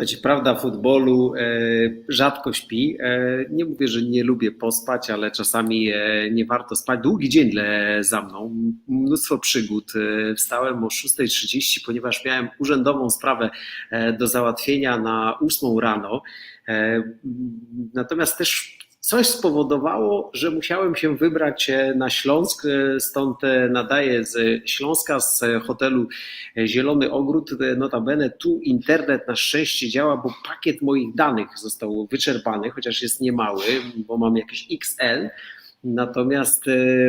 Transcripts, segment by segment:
Słuchajcie, prawda futbolu e, rzadko śpi. E, nie mówię, że nie lubię pospać, ale czasami e, nie warto spać. Długi dzień le, za mną, mnóstwo przygód. E, wstałem o 6.30, ponieważ miałem urzędową sprawę e, do załatwienia na 8 rano. E, natomiast też coś spowodowało, że musiałem się wybrać e, na Śląsk, e, stąd e, nadaję z Śląska, z hotelu Zielony Ogród. Notabene tu internet na szczęście działa, bo pakiet moich danych został wyczerpany, chociaż jest niemały, bo mam jakiś XL. Natomiast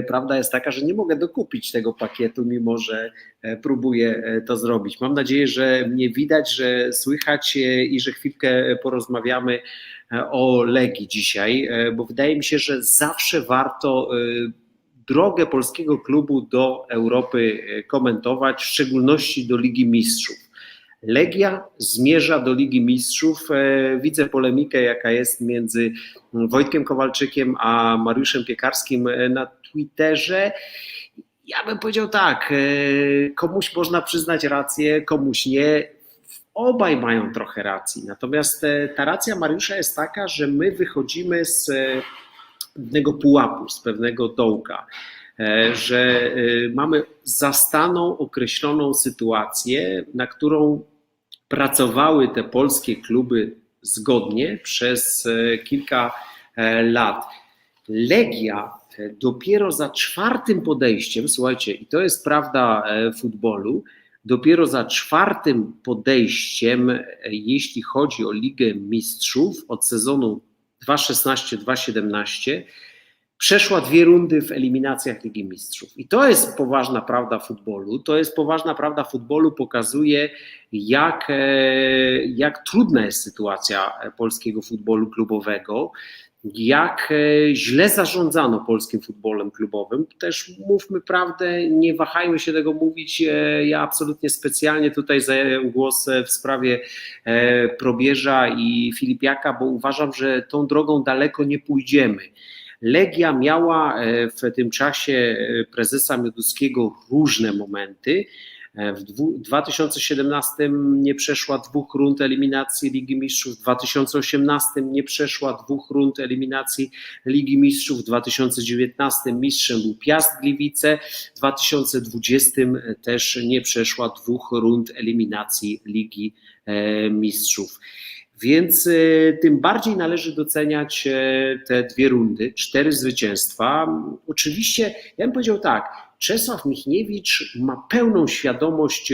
prawda jest taka, że nie mogę dokupić tego pakietu, mimo że próbuję to zrobić. Mam nadzieję, że mnie widać, że słychać i że chwilkę porozmawiamy o Legii dzisiaj, bo wydaje mi się, że zawsze warto drogę polskiego klubu do Europy komentować, w szczególności do Ligi Mistrzów. Legia zmierza do Ligi Mistrzów. Widzę polemikę, jaka jest między Wojtkiem Kowalczykiem a Mariuszem Piekarskim na Twitterze. Ja bym powiedział tak, komuś można przyznać rację, komuś nie. Obaj mają trochę racji. Natomiast ta racja Mariusza jest taka, że my wychodzimy z pewnego pułapu, z pewnego dołka, że mamy zastaną, określoną sytuację, na którą pracowały te polskie kluby zgodnie przez kilka lat. Legia dopiero za czwartym podejściem, słuchajcie, i to jest prawda futbolu, dopiero za czwartym podejściem, jeśli chodzi o Ligę Mistrzów od sezonu 2016-2017, przeszła dwie rundy w eliminacjach Ligi Mistrzów. I to jest poważna prawda futbolu. To jest poważna prawda futbolu, pokazuje, jak, jak trudna jest sytuacja polskiego futbolu klubowego jak źle zarządzano polskim futbolem klubowym. Też mówmy prawdę, nie wahajmy się tego mówić. Ja absolutnie specjalnie tutaj zająłem głos w sprawie Probierza i Filipiaka, bo uważam, że tą drogą daleko nie pójdziemy. Legia miała w tym czasie prezesa Mioduskiego różne momenty. W 2017 nie przeszła dwóch rund eliminacji Ligi Mistrzów, w 2018 nie przeszła dwóch rund eliminacji Ligi Mistrzów, w 2019 mistrzem był Piast Gliwice, w 2020 też nie przeszła dwóch rund eliminacji Ligi Mistrzów. Więc tym bardziej należy doceniać te dwie rundy, cztery zwycięstwa. Oczywiście, ja bym powiedział tak, Czesław Michniewicz ma pełną świadomość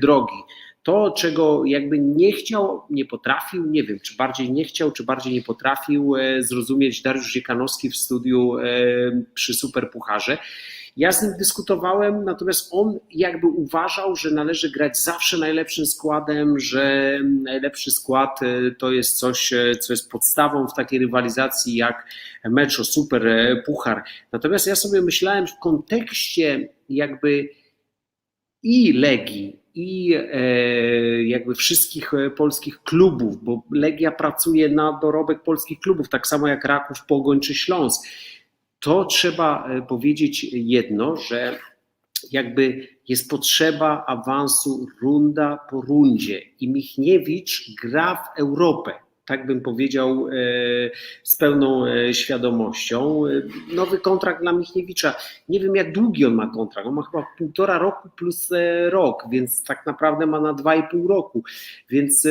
drogi. To, czego jakby nie chciał, nie potrafił, nie wiem, czy bardziej nie chciał, czy bardziej nie potrafił zrozumieć Dariusz Dziekanowski w studiu przy Superpucharze. Ja z nim dyskutowałem, natomiast on jakby uważał, że należy grać zawsze najlepszym składem, że najlepszy skład to jest coś, co jest podstawą w takiej rywalizacji jak mecz o super puchar. Natomiast ja sobie myślałem w kontekście jakby i Legii, i jakby wszystkich polskich klubów, bo Legia pracuje na dorobek polskich klubów, tak samo jak Raków, Pogoń czy Śląsk to trzeba powiedzieć jedno, że jakby jest potrzeba awansu runda po rundzie i Michniewicz gra w Europę. Tak bym powiedział z pełną świadomością. Nowy kontrakt dla Michniewicza. Nie wiem, jak długi on ma kontrakt. On ma chyba półtora roku plus rok, więc tak naprawdę ma na dwa i pół roku. Więc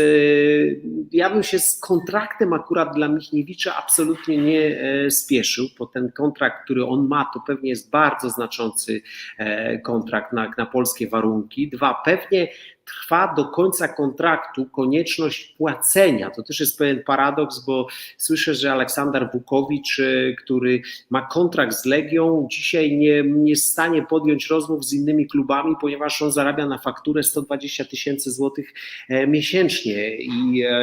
ja bym się z kontraktem akurat dla Michniewicza absolutnie nie spieszył, bo ten kontrakt, który on ma, to pewnie jest bardzo znaczący kontrakt na, na polskie warunki. Dwa, pewnie trwa do końca kontraktu konieczność płacenia. To też jest pewien paradoks, bo słyszę, że Aleksander Wukowicz, który ma kontrakt z Legią, dzisiaj nie, nie jest w stanie podjąć rozmów z innymi klubami, ponieważ on zarabia na fakturę 120 tysięcy złotych miesięcznie. I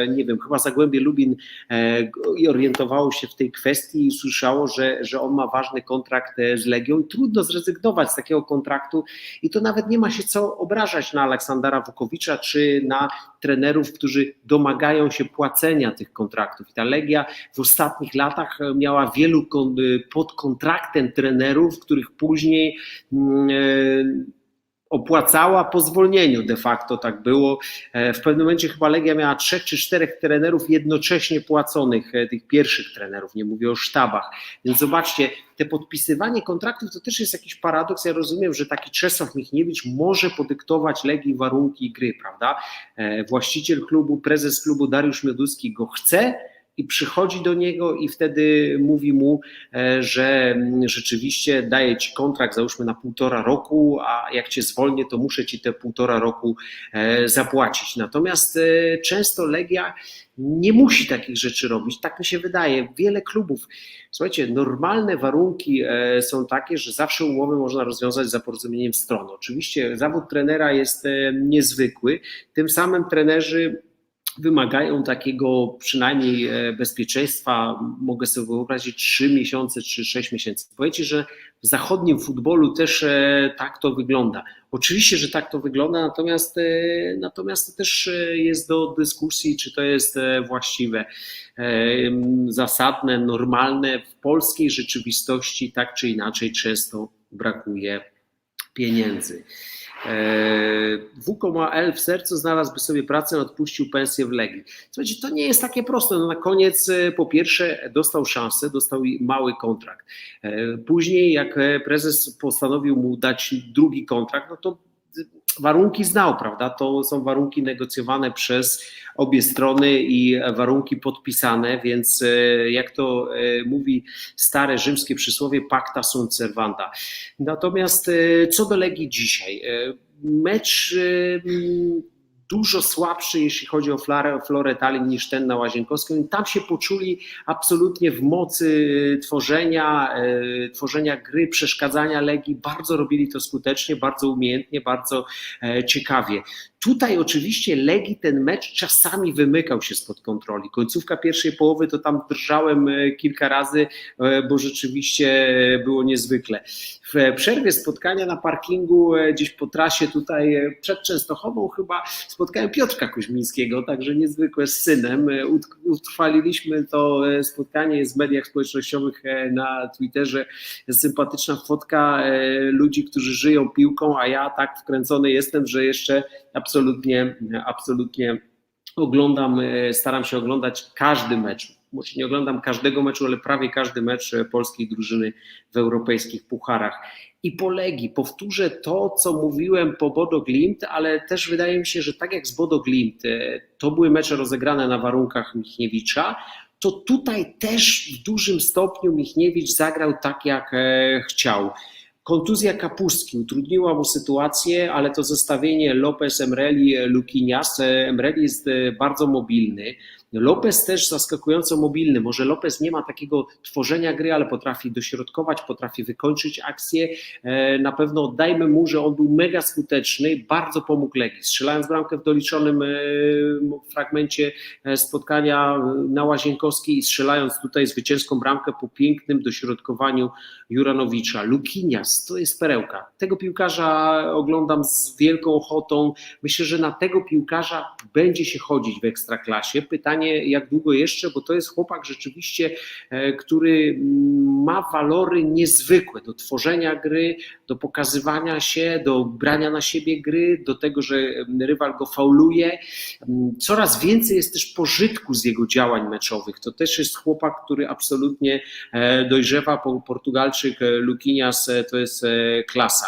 nie wiem, chyba Zagłębie Lubin i orientowało się w tej kwestii i słyszało, że, że on ma ważny kontrakt z Legią. Trudno zrezygnować z takiego kontraktu. I to nawet nie ma się co obrażać na Aleksandra Wukowicza czy na trenerów, którzy domagają się płacenia tych kontraktów. I ta Legia w ostatnich latach miała wielu pod kontraktem trenerów, których później opłacała po zwolnieniu de facto tak było. E, w pewnym momencie chyba Legia miała trzech czy czterech trenerów jednocześnie płaconych, e, tych pierwszych trenerów, nie mówię o sztabach. Więc zobaczcie, te podpisywanie kontraktów to też jest jakiś paradoks. Ja rozumiem, że taki Czesław Michniewicz może podyktować Legii warunki gry, prawda? E, właściciel klubu, prezes klubu Dariusz Mioduski go chce, i przychodzi do niego i wtedy mówi mu, e, że rzeczywiście daje ci kontrakt, załóżmy na półtora roku, a jak cię zwolnię, to muszę ci te półtora roku e, zapłacić. Natomiast e, często Legia nie musi takich rzeczy robić, tak mi się wydaje. Wiele klubów, słuchajcie, normalne warunki są takie, że zawsze umowy można rozwiązać za porozumieniem stron. Oczywiście zawód trenera jest niezwykły, tym samym trenerzy wymagają takiego przynajmniej e, bezpieczeństwa, mogę sobie wyobrazić 3 miesiące czy 6 miesięcy. Powiecie, że w zachodnim futbolu też e, tak to wygląda. Oczywiście, że tak to wygląda, natomiast, e, natomiast to też jest do dyskusji, czy to jest właściwe, zasadne, normalne. W polskiej rzeczywistości tak czy inaczej często brakuje pieniędzy. W,L w sercu znalazłby sobie pracę, odpuścił pensję w Legii. Słuchajcie, to nie jest takie proste. No na koniec e, po pierwsze dostał szansę, dostał mały kontrakt. E, później jak e, prezes postanowił mu dać drugi kontrakt, no to warunki znał, prawda? To są warunki negocjowane przez obie strony i warunki podpisane, więc e, jak to e, mówi stare rzymskie przysłowie, pacta sunt servanda. Natomiast e, co do Legii dzisiaj? Mecz dużo słabszy, jeśli chodzi o florę, florę Tallinn niż ten na Łazienkowską i tam się poczuli absolutnie w mocy tworzenia, e, tworzenia gry, przeszkadzania Legii, bardzo robili to skutecznie, bardzo umiejętnie, bardzo e, ciekawie. Tutaj oczywiście Legii ten mecz czasami wymykał się spod kontroli. Końcówka pierwszej połowy to tam drżałem e, kilka razy, bo rzeczywiście było niezwykle. W przerwie spotkania na parkingu gdzieś po trasie tutaj przed Częstochową chyba spotkałem Piotrka Kuźmińskiego, także niezwykłe z synem. Utrwaliliśmy to e, spotkanie, w mediach społecznościowych e, na Twitterze. Sympatyczna fotka e, ludzi, którzy żyją piłką, a ja tak wkręcony jestem, że jeszcze absolutnie, absolutnie oglądam, staram się oglądać każdy mecz może nie oglądam każdego meczu, ale prawie każdy mecz polskiej drużyny w europejskich pucharach. I po Legii powtórzę to, co mówiłem po Bodo Glimt, ale też wydaje mi się, że tak jak z Bodo Glimt, e, to były mecze rozegrane na warunkach Michniewicza, to tutaj też w dużym stopniu Michniewicz zagrał tak, jak e, chciał. Kontuzja Kapustki utrudniła mu sytuację, ale to zestawienie Lopez, Emreli, Lukinias. E, Emreli jest bardzo mobilny. Lopez też zaskakująco mobilny. Może Lopez nie ma takiego tworzenia gry, ale potrafi dośrodkować, potrafi wykończyć akcję. E, na pewno oddajmy mu, że on był mega skuteczny, bardzo pomógł Legii. Strzelając bramkę w doliczonym e, fragmencie e, spotkania na Łazienkowskiej i strzelając tutaj zwycięską bramkę po pięknym dośrodkowaniu Juranowicza. Lukinias to jest perełka. Tego piłkarza oglądam z wielką ochotą. Myślę, że na tego piłkarza będzie się chodzić w ekstraklasie. Pytanie, pytanie, jak długo jeszcze, bo to jest chłopak rzeczywiście, e, który ma walory niezwykłe do tworzenia gry, do pokazywania się, do brania na siebie gry, do tego, że rywal go fauluje. Mm, coraz więcej jest też pożytku z jego działań meczowych. To też jest chłopak, który absolutnie e, dojrzewa. Portugalczyk e, Lukinias to jest klasa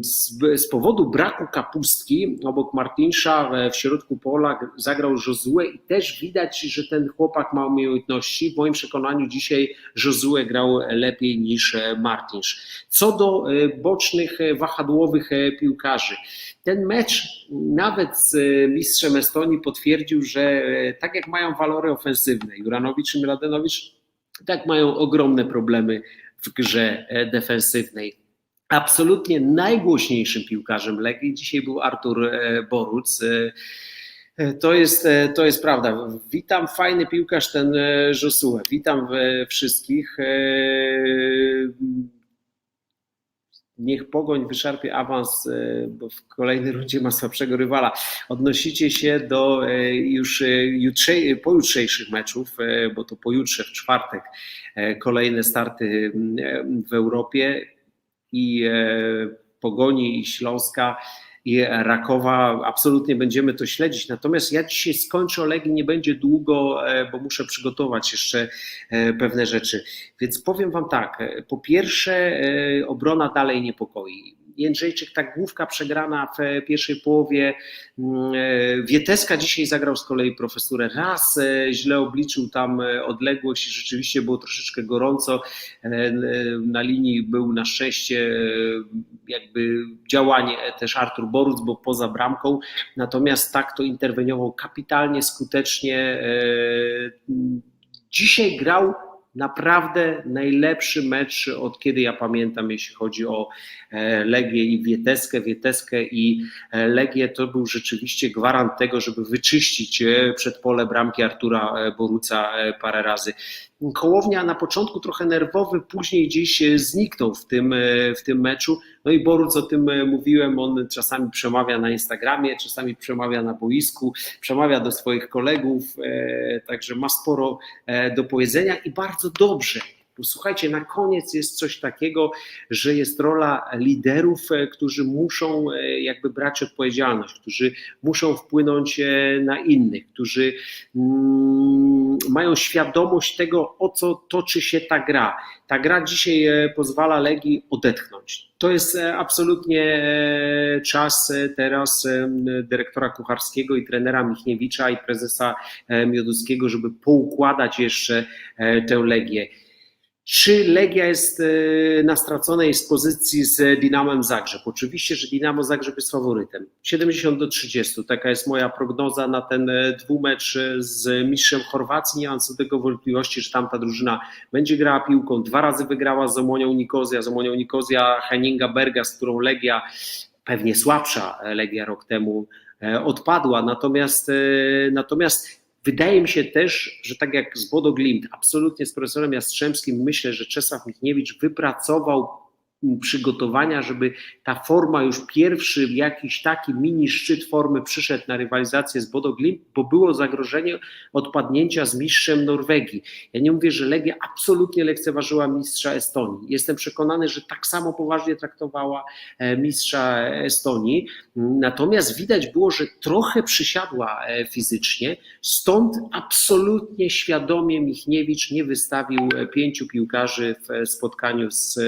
z, z, powodu braku kapustki obok Martinsza w środku pola zagrał Josue i też widać, że ten chłopak ma umiejętności. W moim przekonaniu dzisiaj Josue grał lepiej niż Martinsz. Co do e, bocznych, e, wahadłowych e, piłkarzy. Ten mecz nawet z mistrzem Estonii potwierdził, że tak jak mają walory ofensywne Juranowicz i Mladenowicz, tak mają ogromne problemy w grze defensywnej absolutnie najgłośniejszym piłkarzem Legii dzisiaj był Artur e, Boruc. E, e, to jest, to jest prawda. Witam, fajny piłkarz ten Josue. Witam wszystkich. Niech Pogoń wyszarpie awans, bo w kolejnej rundzie ma słabszego rywala. Odnosicie się do już jutrzej, pojutrzejszych meczów, bo to pojutrze w czwartek kolejne starty w Europie i e, Pogoni i Śląska i Rakowa. Absolutnie będziemy to śledzić. Natomiast ja dzisiaj skończę o Legii, nie będzie długo, bo muszę przygotować jeszcze pewne rzeczy. Więc powiem Wam tak. Po pierwsze, obrona dalej niepokoi. Jędrzejczyk, tak główka przegrana w pierwszej połowie. Mm, e, Wieteska dzisiaj zagrał z kolei profesurę raz, e, źle obliczył tam e, odległość i rzeczywiście było troszeczkę gorąco. Na linii był na szczęście jakby działanie też Artur Boruc, bo poza bramką. Natomiast tak to interweniował kapitalnie, skutecznie. Dzisiaj grał naprawdę najlepszy mecz od kiedy ja pamiętam, jeśli chodzi o e, Legię i Wieteskę. Wieteskę i e, Legię to był rzeczywiście gwarant tego, żeby wyczyścić e, przed pole bramki Artura Boruca parę razy. Kołownia na początku trochę nerwowy, później gdzieś zniknął w tym, w tym meczu. No i Boruc, o tym mówiłem, on czasami przemawia na Instagramie, czasami przemawia na boisku, przemawia do swoich kolegów, także ma sporo do powiedzenia i bardzo dobrze. Słuchajcie, na koniec jest coś takiego, że jest rola liderów, którzy muszą jakby brać odpowiedzialność, którzy muszą wpłynąć na innych, którzy mm, mają świadomość tego, o co toczy się ta gra. Ta gra dzisiaj pozwala Legii odetchnąć. To jest absolutnie czas teraz dyrektora Kucharskiego i trenera Michniewicza i prezesa Mioduskiego, żeby poukładać jeszcze tę Legię. Czy Legia jest e, na straconej z pozycji z Dynamem Zagrzeb? Oczywiście, że Dynamo Zagrzeb jest faworytem. 70 do 30, taka jest moja prognoza na ten e, dwumecz z mistrzem Chorwacji. Nie mam co do tego wątpliwości, że tamta drużyna będzie grała piłką. Dwa razy wygrała z Omonią Nikozja, z Omonią Nikozja Henninga Berga, z którą Legia, pewnie słabsza Legia rok temu, e, odpadła. Natomiast, natomiast Wydaje mi się też, że tak jak z Bodo Glimt, absolutnie z profesorem Jastrzębskim, myślę, że Czesław Michniewicz wypracował przygotowania, żeby ta forma już pierwszy, jakiś taki mini szczyt formy przyszedł na rywalizację z Bodo Glimt, bo było zagrożenie odpadnięcia z mistrzem Norwegii. Ja nie mówię, że Legia absolutnie lekceważyła mistrza Estonii. Jestem przekonany, że tak samo poważnie traktowała e, mistrza Estonii. Natomiast widać było, że trochę przysiadła e, fizycznie, stąd absolutnie świadomie Michniewicz nie wystawił e, pięciu piłkarzy w spotkaniu z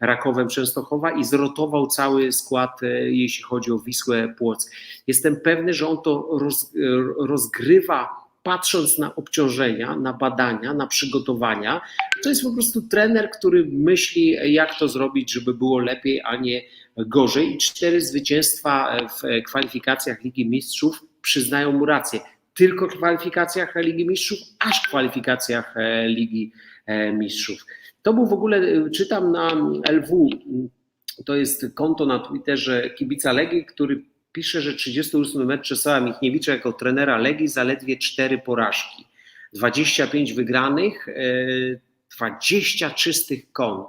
Rakowem Rakowem Częstochowa i zrotował cały skład, e, jeśli chodzi o Wisłę Płock. Jestem pewny, że on to roz, e, rozgrywa patrząc na obciążenia, na badania, na przygotowania. To jest po prostu trener, który myśli, jak to zrobić, żeby było lepiej, a nie gorzej. I cztery zwycięstwa w kwalifikacjach Ligi Mistrzów przyznają mu rację. Tylko w kwalifikacjach Ligi Mistrzów, aż w kwalifikacjach e, Ligi Mistrzów. To był w ogóle, y, czytam na LW, to jest konto na Twitterze kibica Legii, który pisze, że 38 mecz Czesława Michniewicza jako trenera Legii zaledwie 4 porażki, 25 wygranych, 20 y, czystych kąt.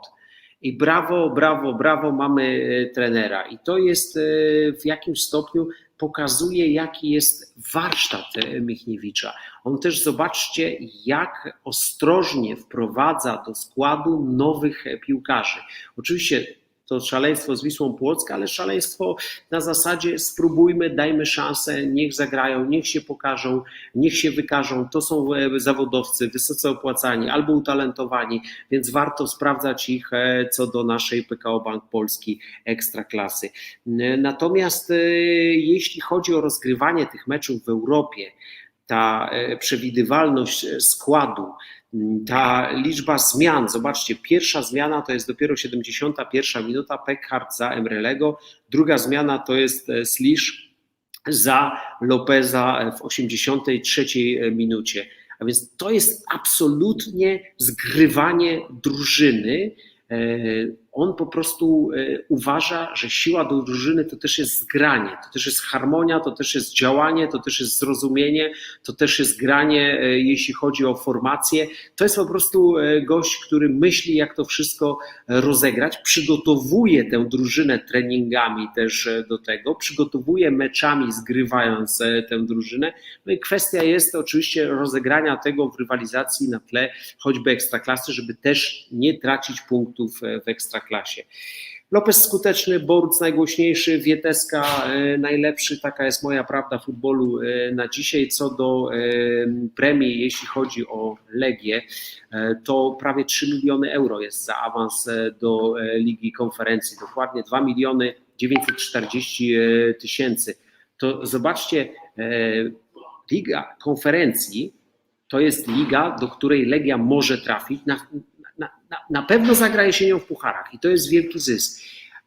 I brawo, brawo, brawo, mamy y, trenera. I to jest w jakimś stopniu pokazuje, jaki jest warsztat Michniewicza. On też zobaczcie, jak ostrożnie wprowadza do składu nowych piłkarzy. Oczywiście to szaleństwo z Wisłą Płock, ale szaleństwo na zasadzie spróbujmy, dajmy szansę, niech zagrają, niech się pokażą, niech się wykażą. To są e, zawodowcy wysoce opłacani albo utalentowani, więc warto sprawdzać ich e, co do naszej PKO Bank Polski Ekstraklasy. Natomiast e, jeśli chodzi o rozgrywanie tych meczów w Europie, ta przewidywalność składu, ta liczba zmian, zobaczcie, pierwsza zmiana to jest dopiero 71 minuta, Peckhart za Emrelego, druga zmiana to jest e, Slisz za Lopeza w 83 minucie. A więc to jest absolutnie zgrywanie drużyny, e, on po prostu e, uważa, że siła drużyny to też jest zgranie, to też jest harmonia, to też jest działanie, to też jest zrozumienie, to też jest granie, e, jeśli chodzi o formację. To jest po prostu e, gość, który myśli, jak to wszystko rozegrać, przygotowuje tę drużynę treningami też do tego, przygotowuje meczami, zgrywając tę drużynę. No i kwestia jest oczywiście rozegrania tego w rywalizacji na tle choćby ekstraklasy, żeby też nie tracić punktów w ekstraklasy klasie. Lopez skuteczny, Boruc najgłośniejszy, Wieteska e, najlepszy, taka jest moja prawda futbolu e, na dzisiaj. Co do e, premii, jeśli chodzi o Legię, to prawie 3 miliony euro jest za awans do Ligi Konferencji, dokładnie 2 miliony 940 tysięcy. To zobaczcie, Liga Konferencji to jest liga, do której Legia może trafić. Na, na, na, na pewno zagra w pucharach i to jest wielki zysk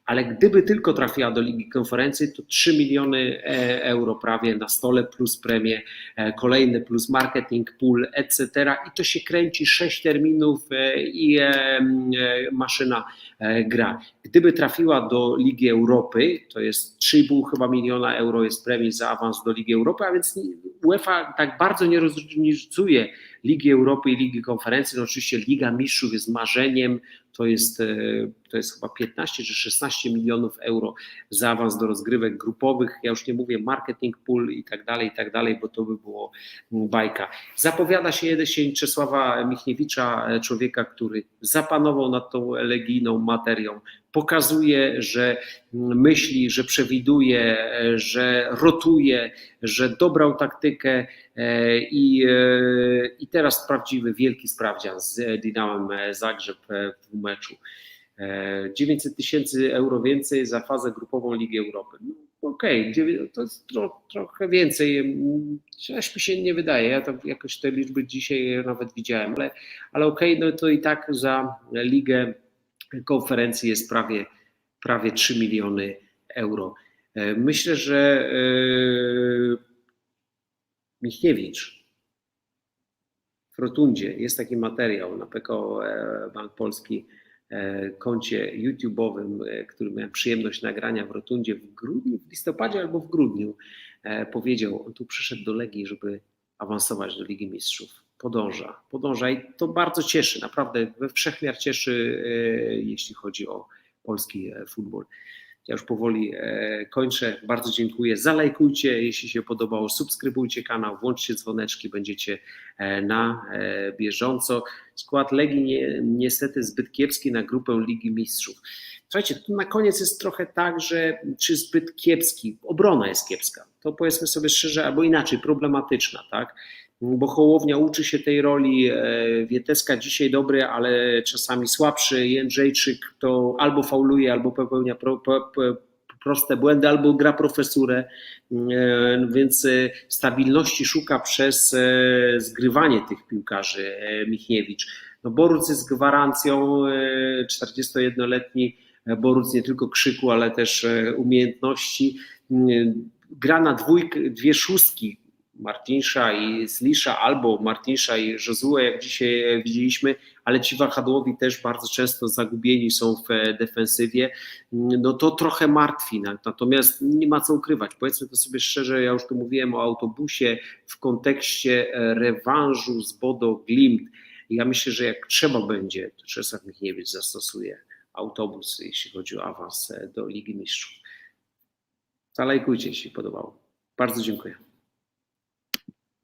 ale gdyby tylko trafiła do Ligi Konferencji, to 3 miliony e, euro prawie na stole, plus premie e, kolejne, plus marketing pool, etc. I to się kręci 6 terminów e, i maszyna gra. Gdyby trafiła do Ligi Europy, to jest 3,5 chyba miliona euro jest premii za awans do Ligi Europy, a więc UEFA tak bardzo nie różnicuje Ligi Europy i Ligi Konferencji. No oczywiście Liga Mistrzów jest marzeniem, to jest, e, to jest chyba 15 czy 16 milionów euro za awans do rozgrywek grupowych. Ja już nie mówię marketing pool i tak dalej, i tak dalej, bo to by było bajka. Zapowiada się jesień Czesława Michniewicza, e, człowieka, który zapanował nad tą legijną materią, pokazuje, że myśli, że przewiduje, że rotuje, że dobrał taktykę e, i, e, i teraz prawdziwy wielki sprawdzian z Dynamem Zagrzeb w meczu. 900 e, tysięcy euro więcej za fazę grupową Ligi Europy. No, Okej, okay, to jest tro, trochę więcej. Coś mi się nie wydaje. Ja to jakoś te liczby dzisiaj nawet widziałem, ale, ale okej, okay, no to i tak za ligę konferencji jest prawie, prawie 3 miliony euro. E, myślę, że e, Michniewicz w Rotundzie jest taki materiał na PKO e, Bank Polski koncie YouTube'owym, który miałem przyjemność nagrania w Rotundzie w grudniu, w listopadzie albo w grudniu, powiedział, on tu przyszedł do Legii, żeby awansować do Ligi Mistrzów podąża, podąża i to bardzo cieszy, naprawdę we wszechmiar cieszy, e, jeśli chodzi o polski e, futbol. Ja już powoli e, kończę. Bardzo dziękuję. Zalajkujcie, jeśli się podobało, subskrybujcie kanał, włączcie dzwoneczki, będziecie na bieżąco. Skład Legii nie, niestety zbyt kiepski na grupę Ligi Mistrzów. Słuchajcie, tu na koniec jest trochę tak, że czy zbyt kiepski, obrona jest kiepska. To powiedzmy sobie szczerze, albo inaczej, problematyczna, tak? Bo Hołownia uczy się tej roli, e, Wieteska dzisiaj dobry, ale czasami słabszy, Jędrzejczyk to albo fauluje, albo popełnia pro, pro, proste błędy, albo gra profesurę, e, więc e, stabilności szuka przez zgrywanie tych piłkarzy Michniewicz. No Boruc jest gwarancją, 41-letni Boruc nie tylko krzyku, ale też umiejętności. Gra na dwójkę, dwie szóstki, Martinsza i Slisza, albo Martinsza i Josue, jak dzisiaj widzieliśmy, ale ci wahadłowi też bardzo często zagubieni są w defensywie, no to trochę martwi. Natomiast nie ma co ukrywać. Powiedzmy to sobie szczerze, ja już tu mówiłem o autobusie w kontekście rewanżu z Bodo Glimt. Ja myślę, że jak trzeba będzie, to Czesław Michniewicz zastosuje autobus, jeśli chodzi o awans do Ligi Mistrzów. Zalajkujcie, jeśli podobało. Bardzo dziękuję.